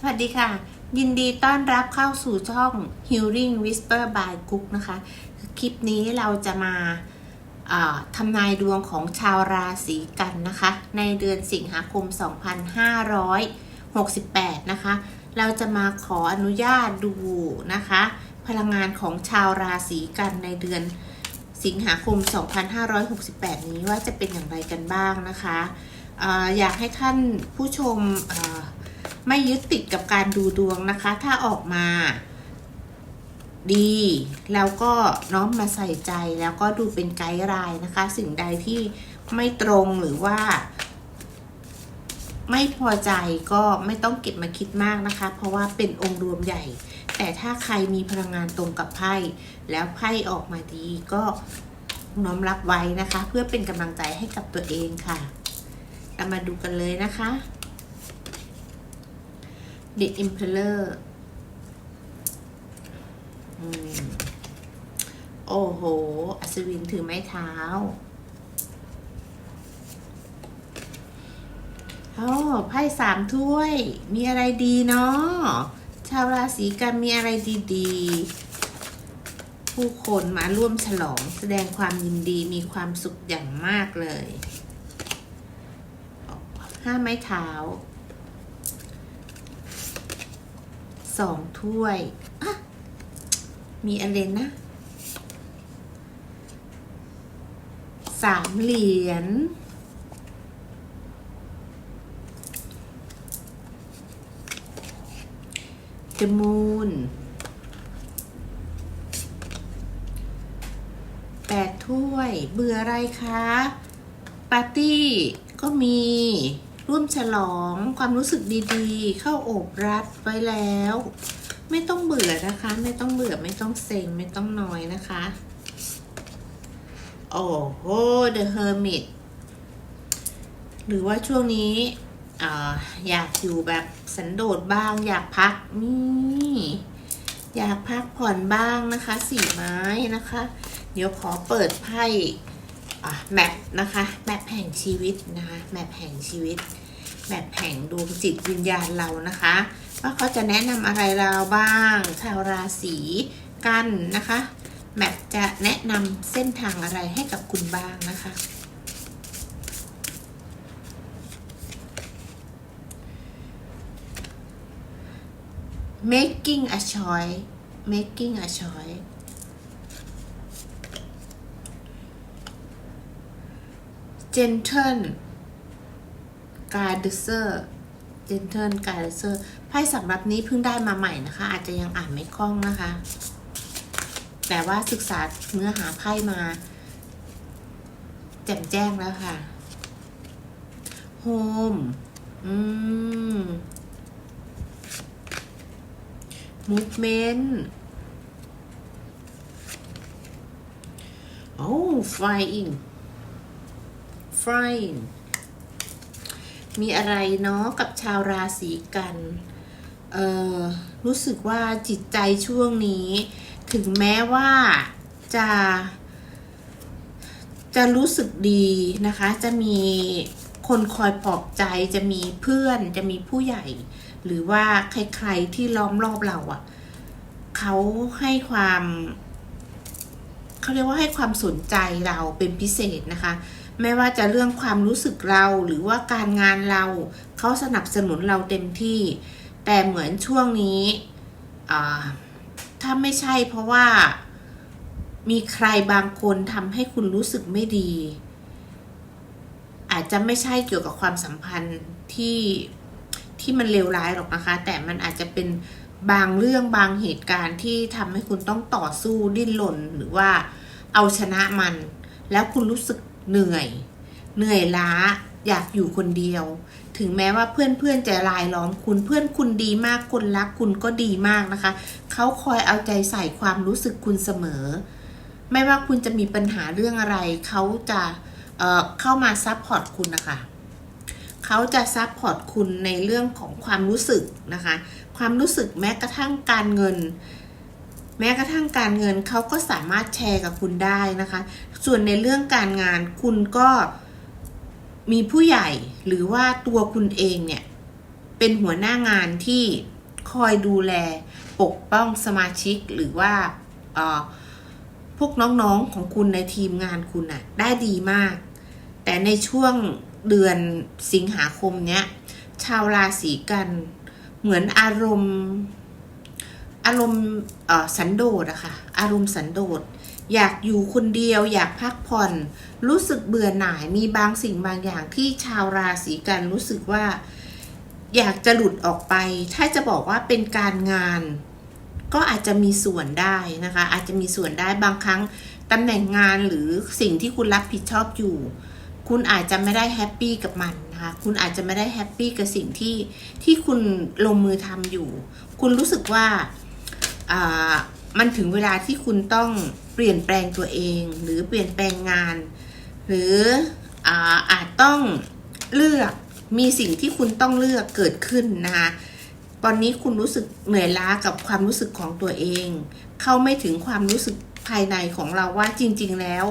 สวัสดีค่ะ ยินดีต้อนรับเข้าสู่ช่อง Healing Whisper by Cook นะคะ คลิปนี้เราจะมาทำนายดวงของชาวราศีกันนะคะ ในเดือนสิงหาคม 2568 นะคะ เราจะมาขออนุญาตดูนะคะ พลังงานของชาวราศีกันในเดือนสิงหาคม 2568 นี้ว่าจะเป็นอย่างไรกันบ้างนะคะออยากให้ท่านผู้ชมอ ไม่ยึดติดกับการดูดวงนะคะ ถ้าออกมาดีแล้วก็น้อมมาใส่ใจแล้วก็ดูเป็นไกด์ไลน์นะคะ สิ่งใดที่ไม่ตรงหรือว่า ไม่พอใจก็ไม่ต้องเก็บมาคิดมากนะคะ เพราะว่าเป็นองค์รวมใหญ่ แต่ถ้าใครมีพลังงานตรงกับไพ่แล้วไพ่ออกมาดีก็น้อมรับไว้นะคะ เพื่อเป็นกำลังใจให้กับตัวเองค่ะเรามาดูกันเลยนะคะ The Emperor อโอ้โห อัศวินถือไม้เท้าโอ้ไพ่สามถ้วย มีอะไรดีเนาะชาวราศีกันมีอะไรดีๆ ผู้คนมาร่วมฉลองแสดงความยินดีมีความสุขอย่างมากเลย ห้าไม้เท้า สองถ้วยมีอะไรนะสามเหรียญ The Moon แปดถ้วย เบื่ออะไรคะ ปาร์ตี้ก็มี ร่วมฉลองความรู้สึกดีๆ เข้าโอบรัดไว้แล้ว ไม่ต้องเบื่อนะคะ ไม่ต้องเบื่อไม่ต้องเซ็งไม่ต้องน้อยนะคะ โอ้โห The Hermit หรือว่าช่วงนี้ออยากอยู่แบบสันโดษบ้าง อยากพักนี่อยากพักผ่อนบ้างนะคะสีไม้นะคะ เดี๋ยวขอเปิดไพ่แมปนะคะ แมปแห่งชีวิตนะคะ แมปแห่งชีวิต แมปแห่งดวงจิตวิญญาณเรานะคะ ว่าเขาจะแนะนำอะไรเราบ้าง ชาวราศีกันนะคะแมปจะแนะนำเส้นทางอะไรให้กับคุณบ้างนะคะ making a choice making a choice gentle g a r d e r gentle g a r d e r ไพ่สำรับนี้เพิ่งได้มาใหม่นะคะ อาจจะยังอ่านไม่คล่องนะคะ แต่ว่าศึกษาเนื้อหาไพ่มา แจ่มแจ้งแล้วค่ะ home อืม movement โอ้ flying flying มีอะไรเนาะกับชาวราศีกัน เออรู้สึกว่าจิตใจช่วงนี้ ถึงแม้ว่าจะจะรู้สึกดีนะคะ จะมีคนคอยปลอบใจ จะมีเพื่อน จะมีผู้ใหญ่ หรือว่าใครๆที่ล้อมรอบเราอะ่ะ เขาให้ความ เขาเรียกว่าให้ความสนใจเราเป็นพิเศษนะคะ ไม่ว่าจะเรื่องความรู้สึกเราหรือว่าการงานเรา เขาสนับสนุนเราเต็มที่ แต่เหมือนช่วงนี้ถ้าไม่ใช่เพราะว่ามีใครบางคนทำให้คุณรู้สึกไม่ดี อาจจะไม่ใช่เกี่ยวกับความสัมพันธ์ที่ที่มันเลวร้ายหรอกนะคะ แต่มันอาจจะเป็นบางเรื่องบางเหตุการณ์ที่ทำให้คุณต้องต่อสู้ดิ้นรนหรือว่าเอาชนะมัน แล้วคุณรู้สึก เหนื่อย เหนื่อยล้าอยากอยู่คนเดียว ถึงแม้ว่าเพื่อนๆจะรายล้อมคุณเพื่อนคุณดีมากคนรักคุณก็ดีมากนะคะ เขาคอยเอาใจใส่ความรู้สึกคุณเสมอ ไม่ว่าคุณจะมีปัญหาเรื่องอะไร เขาจะเเข้ามาซัพพอร์ตคุณนะคะเขาจะซัพพอร์ตคุณในเรื่องของความรู้สึกนะคะ ความรู้สึกแม้กระทั่งการเงิน แม้กระทั่งการเงินเขาก็สามารถแชร์กับคุณได้นะคะ ส่วนในเรื่องการงานคุณก็มีผู้ใหญ่หรือว่าตัวคุณเองเนี่ย เป็นหัวหน้างานที่คอยดูแลปกป้องสมาชิกหรือว่าเออพวกน้องๆของคุณในทีมงานคุณน่ะได้ดีมาก แต่ในช่วงเดือนสิงหาคมเนี้ย ชาวราศีกันเหมือนอารมณ์ อารมณ์สันโดษอะค่ะ อารมณ์สันโดษ อยากอยู่คนเดียว อยากพักผ่อน รู้สึกเบื่อหน่าย มีบางสิ่งบางอย่างที่ชาวราศีกันรู้สึกว่า อยากจะหลุดออกไป ถ้าจะบอกว่าเป็นการงาน ก็อาจจะมีส่วนได้นะคะ อาจจะมีส่วนได้บางครั้งตำแหน่งงานหรือสิ่งที่คุณรับผิดชอบอยู่ คุณอาจจะไม่ได้แฮปปี้กับมันนะคะคุณอาจจะไม่ได้แฮปปี้กับสิ่งที่ที่คุณลงมือทำอยู่ คุณรู้สึกว่า มันถึงเวลาที่คุณต้องเปลี่ยนแปลงตัวเอง หรือเปลี่ยนแปลงงาน หรืออาอาจต้องเลือกมีสิ่งที่คุณต้องเลือกเกิดขึ้นนะคะตอนนี้คุณรู้สึกเหนื่อยล้ากับความรู้สึกของตัวเอง เข้าไม่ถึงความรู้สึกภายในของเราว่าจริง ๆ แล้ว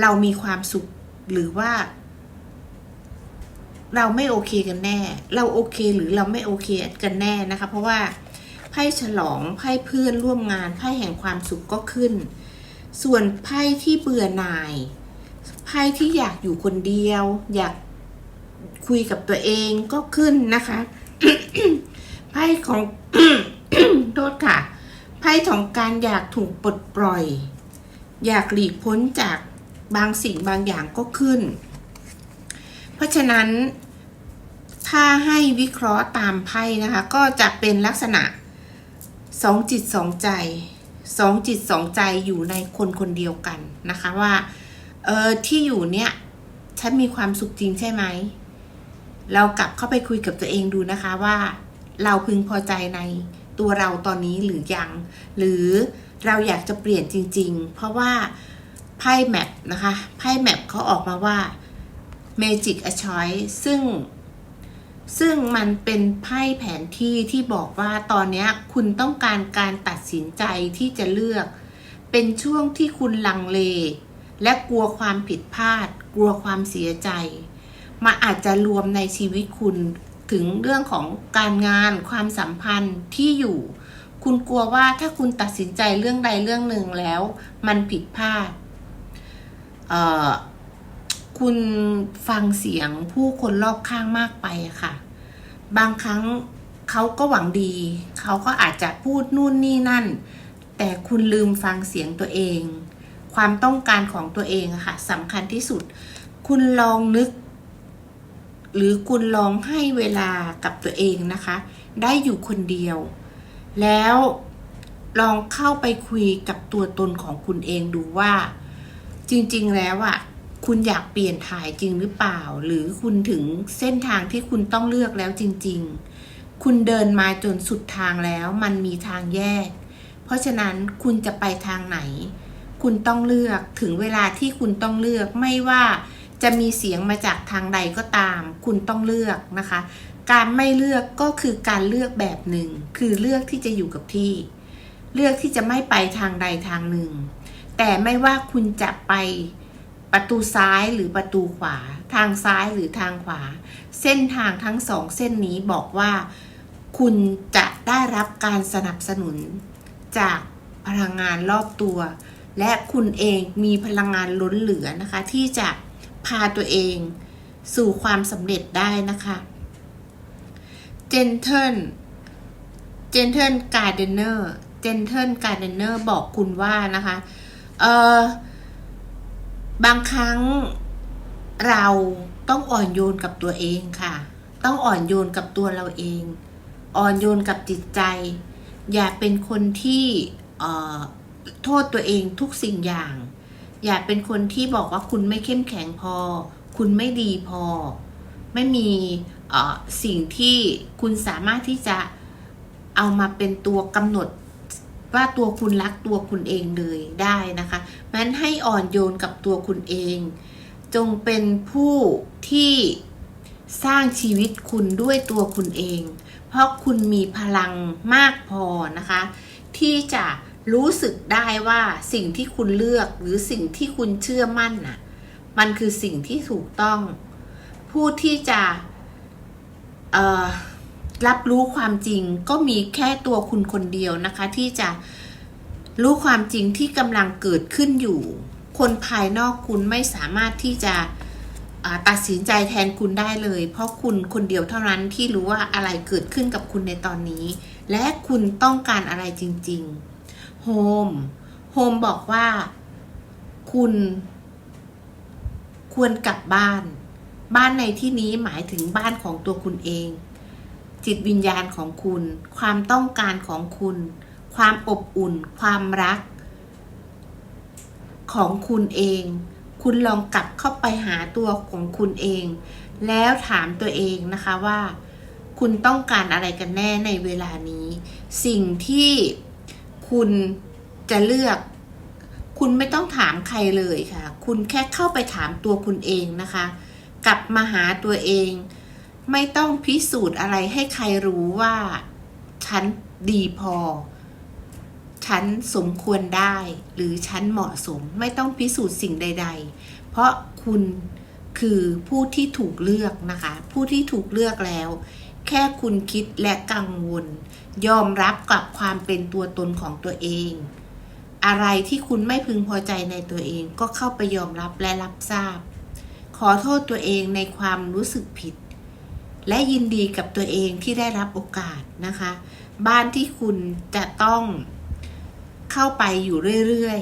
เรามีความสุขหรือว่า เราไม่โอเคกันแน่ เราโอเคหรือเราไม่โอเคกันแน่นะคะ เพราะว่า ไพ่ฉลองไพ่เพื่อนร่วมงานไพ่แห่งความสุขก็ขึ้น ส่วนไพ่ที่เบื่อหน่ายไพ่ที่อยากอยู่คนเดียว อยากคุยกับตัวเองก็ขึ้นนะคะไพ่ของโทษค่ะไพ่ของการอยากถูกปลดปล่อย อยากหลีกพ้นจากบางสิ่งบางอย่างก็ขึ้น เพราะฉะนั้นถ้าให้วิเคราะห์ตามไพ่นะคะ ก็จะเป็นลักษณะ สองจิตสองใจสองจิตสองใจอยู่ในคนคนเดียวกันนะคะว่าเออที่อยู่เนี่ยฉันมีความสุขจริงใช่ไหม เรากลับเข้าไปคุยกับตัวเองดูนะคะว่า เราพึงพอใจในตัวเราตอนนี้หรือยัง หรือเราอยากจะเปลี่ยนจริง ๆ เพราะว่าไพ่แมปนะคะไพ่แมปเขาออกมาว่า Magic a Choice ซึ่ง ซึ่งมันเป็นไพ่แผนที่ที่บอกว่าตอนนี้คุณต้องการการตัดสินใจที่จะเลือก เป็นช่วงที่คุณลังเล และกลัวความผิดพลาด กลัวความเสียใจ มาอาจจะรวมในชีวิตคุณถึงเรื่องของการงานความสัมพันธ์ที่อยู่ คุณกลัวว่าถ้าคุณตัดสินใจเรื่องใดเรื่องหนึ่งแล้ว มันผิดพลาด เอ่อ คุณฟังเสียงผู้คนรอบข้างมากไปค่ะ บางครั้งเขาก็หวังดี เขาก็อาจจะพูดนู่นนี่นั่น แต่คุณลืมฟังเสียงตัวเอง ความต้องการของตัวเองค่ะสำคัญที่สุด คุณลองนึก หรือคุณลองให้เวลากับตัวเองนะคะ ได้อยู่คนเดียว แล้วลองเข้าไปคุยกับตัวตนของคุณเองดูว่า จริง ๆ แล้วอะ คุณอยากเปลี่ยนถ่ายจริงหรือเปล่า หรือคุณถึงเส้นทางที่คุณต้องเลือกแล้วจริง ๆ คุณเดินมาจนสุดทางแล้วมันมีทางแยก เพราะฉะนั้นคุณจะไปทางไหน คุณต้องเลือกถึงเวลาที่คุณต้องเลือกไม่ว่าจะมีเสียงมาจากทางใดก็ตาม คุณต้องเลือกนะคะ การไม่เลือกก็คือการเลือกแบบหนึ่ง คือเลือกที่จะอยู่กับที่ เลือกที่จะไม่ไปทางใดทางหนึ่ง แต่ไม่ว่าคุณจะไป ประตูซ้ายหรือประตูขวา ทางซ้ายหรือทางขวา เส้นทางทั้งสองเส้นนี้บอกว่า คุณจะได้รับการสนับสนุน จากพลังงานรอบตัว และคุณเองมีพลังงานล้นเหลือนะคะ ที่จะพาตัวเองสู่ความสำเร็จได้นะคะ Gentle Gentle Gardener Gentle Gardener บอกคุณว่านะคะ เออ บางครั้งเราต้องอ่อนโยนกับตัวเองค่ะ ต้องอ่อนโยนกับตัวเราเอง อ่อนโยนกับจิตใจ อย่าเป็นคนที่โทษตัวเองทุกสิ่งอย่าง อย่าเป็นคนที่บอกว่าคุณไม่เข้มแข็งพอ คุณไม่ดีพอ ไม่มีสิ่งที่คุณสามารถที่จะเอามาเป็นตัวกำหนด ว่าตัวคุณรักตัวคุณเองเลยได้นะคะเพราะฉะนั้นให้อ่อนโยนกับตัวคุณเอง จงเป็นผู้ที่สร้างชีวิตคุณด้วยตัวคุณเอง เพราะคุณมีพลังมากพอนะคะ ที่จะรู้สึกได้ว่าสิ่งที่คุณเลือกหรือสิ่งที่คุณเชื่อมั่นน่ะ มันคือสิ่งที่ถูกต้อง ผู้ที่จะ เอ่อ รับรู้ความจริงก็มีแค่ตัวคุณคนเดียวนะคะ ที่จะรู้ความจริงที่กำลังเกิดขึ้นอยู่ คนภายนอกคุณไม่สามารถที่จะตัดสินใจแทนคุณได้เลย เพราะคุณคนเดียวเท่านั้นที่รู้ว่าอะไรเกิดขึ้นกับคุณในตอนนี้ และคุณต้องการอะไรจริงๆโฮมโฮมบอกว่าคุณ ควรกลับบ้าน บ้านในที่นี้หมายถึงบ้านของตัวคุณเอง จิตวิญญาณของคุณ ความต้องการของคุณ ความอบอุ่น ความรัก ของคุณเอง คุณลองกลับเข้าไปหาตัวของคุณเอง แล้วถามตัวเองนะคะว่า คุณต้องการอะไรกันแน่ในเวลานี้ สิ่งที่คุณจะเลือก คุณไม่ต้องถามใครเลยค่ะ คุณแค่เข้าไปถามตัวคุณเองนะคะ กลับมาหาตัวเอง ไม่ต้องพิสูจน์อะไรให้ใครรู้ว่า ฉันดีพอ ฉันสมควรได้ หรือฉันเหมาะสม ไม่ต้องพิสูจน์สิ่งใด ๆ เพราะคุณคือผู้ที่ถูกเลือกนะคะ ผู้ที่ถูกเลือกแล้ว แค่คุณคิดและกังวล ยอมรับกับความเป็นตัวตนของตัวเอง อะไรที่คุณไม่พึงพอใจในตัวเองก็เข้าไปยอมรับและรับทราบ ขอโทษตัวเองในความรู้สึกผิด และยินดีกับตัวเองที่ได้รับโอกาสนะคะ บ้านที่คุณจะต้องเข้าไปอยู่เรื่อย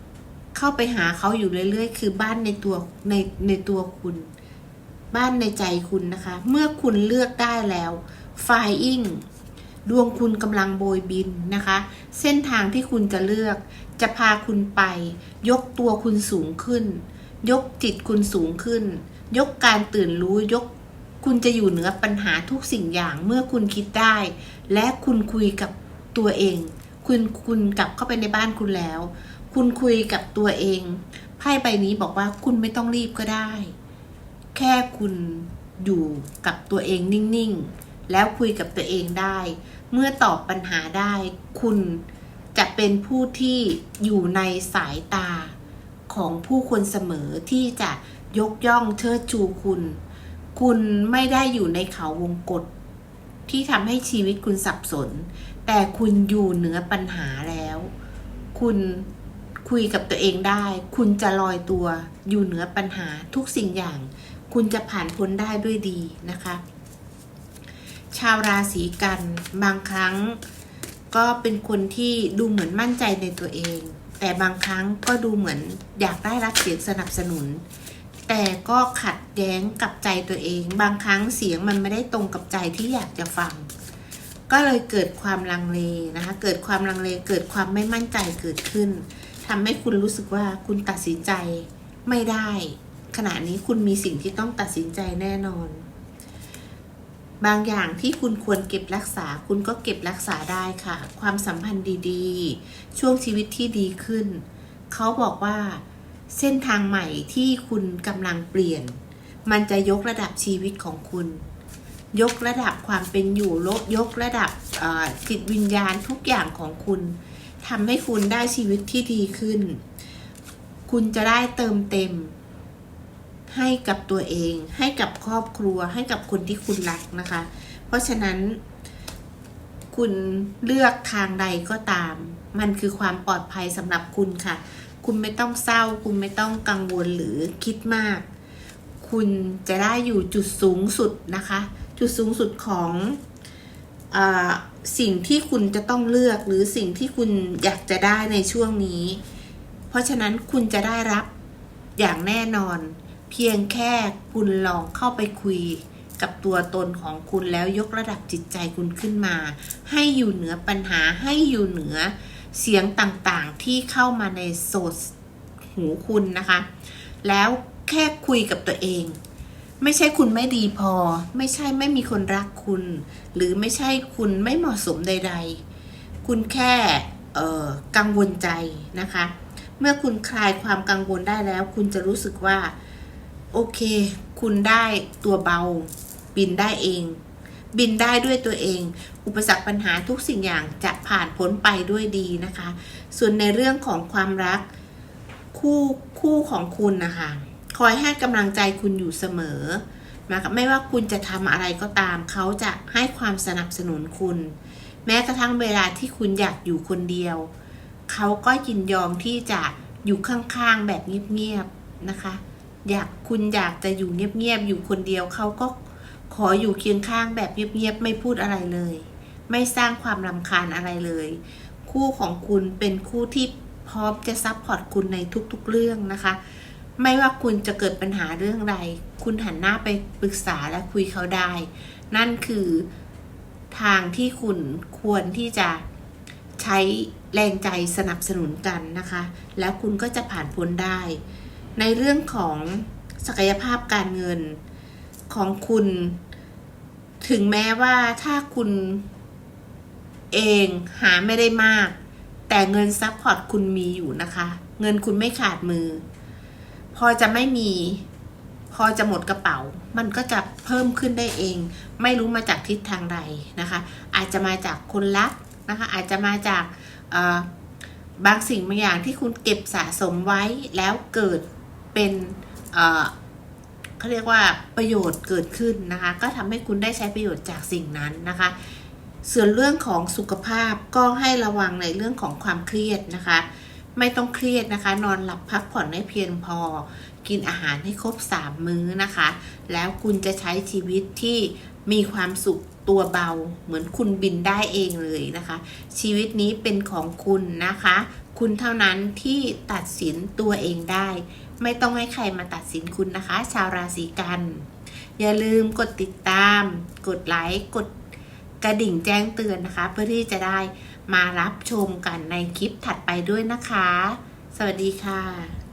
ๆ เข้าไปหาเขาอยู่เรื่อยๆ คือบ้านในตัวในในตัวคุณ บ้านในใจคุณนะคะ เมื่อคุณเลือกได้แล้ว Flying ดวงคุณกำลังโบยบินนะคะ เส้นทางที่คุณจะเลือก จะพาคุณไป ยกตัวคุณสูงขึ้น ยกจิตคุณสูงขึ้น ยกการตื่นรู้ยก คุณจะอยู่เหนือปัญหาทุกสิ่งอย่างเมื่อคุณคิดได้ และคุณคุยกับตัวเอง คุณคุณกลับเข้าไปในบ้านคุณแล้ว คุณคุยกับตัวเองไพ่ใบนี้บอกว่าคุณไม่ต้องรีบก็ได้ แค่คุณอยู่กับตัวเองนิ่งๆ แล้วคุยกับตัวเองได้ เมื่อตอบปัญหาได้ คุณจะเป็นผู้ที่อยู่ในสายตาของผู้คนเสมอที่จะยกย่องเชิดชูคุณ คุณไม่ได้อยู่ในเขาวงกฏที่ทำให้ชีวิตคุณสับสน แต่คุณอยู่เหนือปัญหาแล้ว คุณคุยกับตัวเองได้ คุณจะลอยตัวอยู่เหนือปัญหาทุกสิ่งอย่าง คุณจะผ่านพ้นได้ด้วยดีนะคะ ชาวราศีกันบางครั้งก็เป็นคนที่ดูเหมือนมั่นใจในตัวเอง แต่บางครั้งก็ดูเหมือนอยากได้รับเสียงสนับสนุน แต่ก็ขัดแย้งกับใจตัวเอง บางครั้งเสียงมันไม่ได้ตรงกับใจที่อยากจะฟัง ก็เลยเกิดความลังเลนะคะ เกิดความลังเล เกิดความไม่มั่นใจเกิดขึ้นทำให้คุณรู้สึกว่าคุณตัดสินใจไม่ได้ ขณะนี้คุณมีสิ่งที่ต้องตัดสินใจแน่นอน บางอย่างที่คุณควรเก็บรักษา คุณก็เก็บรักษาได้ค่ะ ความสัมพันธ์ดีๆ ช่วงชีวิตที่ดีขึ้น เขาบอกว่า เส้นทางใหม่ที่คุณกำลังเปลี่ยน มันจะยกระดับชีวิตของคุณ ยกระดับความเป็นอยู่ลดยกระดับจิตวิญญาณทุกอย่างของคุณทำให้คุณได้ชีวิตที่ดีขึ้น คุณจะได้เติมเต็ม ให้กับตัวเอง ให้กับครอบครัว ให้กับคนที่คุณรักนะคะ เพราะฉะนั้น คุณเลือกทางใดก็ตาม มันคือความปลอดภัยสำหรับคุณค่ะ คุณไม่ต้องเศร้า คุณไม่ต้องกังวลหรือคิดมาก คุณจะได้อยู่จุดสูงสุดนะคะ จุดสูงสุดของอสิ่งที่คุณจะต้องเลือกหรือสิ่งที่คุณอยากจะได้ในช่วงนี้ เพราะฉะนั้นคุณจะได้รับอย่างแน่นอน เพียงแค่คุณลองเข้าไปคุยกับตัวตนของคุณแล้วยกระดับจิตใจคุณขึ้นมา ให้อยู่เหนือปัญหาให้อยู่เหนือ เสียงต่างๆที่เข้ามาในโซดหูคุณนะคะ แล้วแค่คุยกับตัวเอง ไม่ใช่คุณไม่ดีพอ ไม่ใช่ไม่มีคนรักคุณ หรือไม่ใช่คุณไม่เหมาะสมใด ๆ คุณแค่กังวลใจนะคะ เมื่อคุณคลายความกังวลได้แล้ว คุณจะรู้สึกว่า โอเค คุณได้ตัวเบาบินได้เอง บินได้ด้วยตัวเอง อุปสรรคปัญหาทุกสิ่งอย่างจะผ่านพ้นไปด้วยดีนะคะ ส่วนในเรื่องของความรักคู่คู่ของคุณนะคะ คอยให้กำลังใจคุณอยู่เสมอนะคะไม่ว่าคุณจะทำอะไรก็ตาม เขาจะให้ความสนับสนุนคุณ แม้กระทั่งเวลาที่คุณอยากอยู่คนเดียว เขาก็ยินยอมที่จะอยู่ข้างๆแบบเงียบๆนะคะ อยากคุณอยากจะอยู่เงียบๆอยู่คนเดียวเขาก็ ขออยู่เคียงข้างแบบเงียบๆไม่พูดอะไรเลย ไม่สร้างความรำคาญอะไรเลย คู่ของคุณเป็นคู่ที่พร้อมจะซัพพอร์ตคุณในทุกๆเรื่องนะคะ ไม่ว่าคุณจะเกิดปัญหาเรื่องใด คุณหันหน้าไปปรึกษาและคุยเขาได้ นั่นคือทางที่คุณควรที่จะใช้แรงใจสนับสนุนกันนะคะ แล้วคุณก็จะผ่านพ้นได้ ในเรื่องของศักยภาพการเงิน ของคุณ ถึงแม้ว่าถ้าคุณเองหาไม่ได้มาก แต่เงินซัพพอร์ตคุณมีอยู่นะคะ เงินคุณไม่ขาดมือ พอจะไม่มี พอจะหมดกระเป๋า มันก็จะเพิ่มขึ้นได้เอง ไม่รู้มาจากทิศทางใดนะคะ อาจจะมาจากคนรักนะคะ อาจจะมาจากบางสิ่งบางอย่างที่คุณเก็บสะสมไว้แล้วเกิดเป็น เขาเรียกว่าประโยชน์เกิดขึ้นนะคะ ก็ทำให้คุณได้ใช้ประโยชน์จากสิ่งนั้นนะคะ ส่วนเรื่องของสุขภาพก็ให้ระวังในเรื่องของความเครียดนะคะ ไม่ต้องเครียดนะคะ นอนหลับพักผ่อนให้เพียงพอ กินอาหารให้ครบ 3 มื้อนะคะ แล้วคุณจะใช้ชีวิตที่มีความสุขตัวเบาเหมือนคุณบินได้เองเลยนะคะ ชีวิตนี้เป็นของคุณนะคะ คุณเท่านั้นที่ตัดสินตัวเองได้ ไม่ต้องให้ใครมาตัดสินคุณนะคะ ชาวราศีกัน อย่าลืมกดติดตาม กดไลค์กดกระดิ่งแจ้งเตือนนะคะ เพื่อที่จะได้มารับชมกันในคลิปถัดไปด้วยนะคะ สวัสดีค่ะ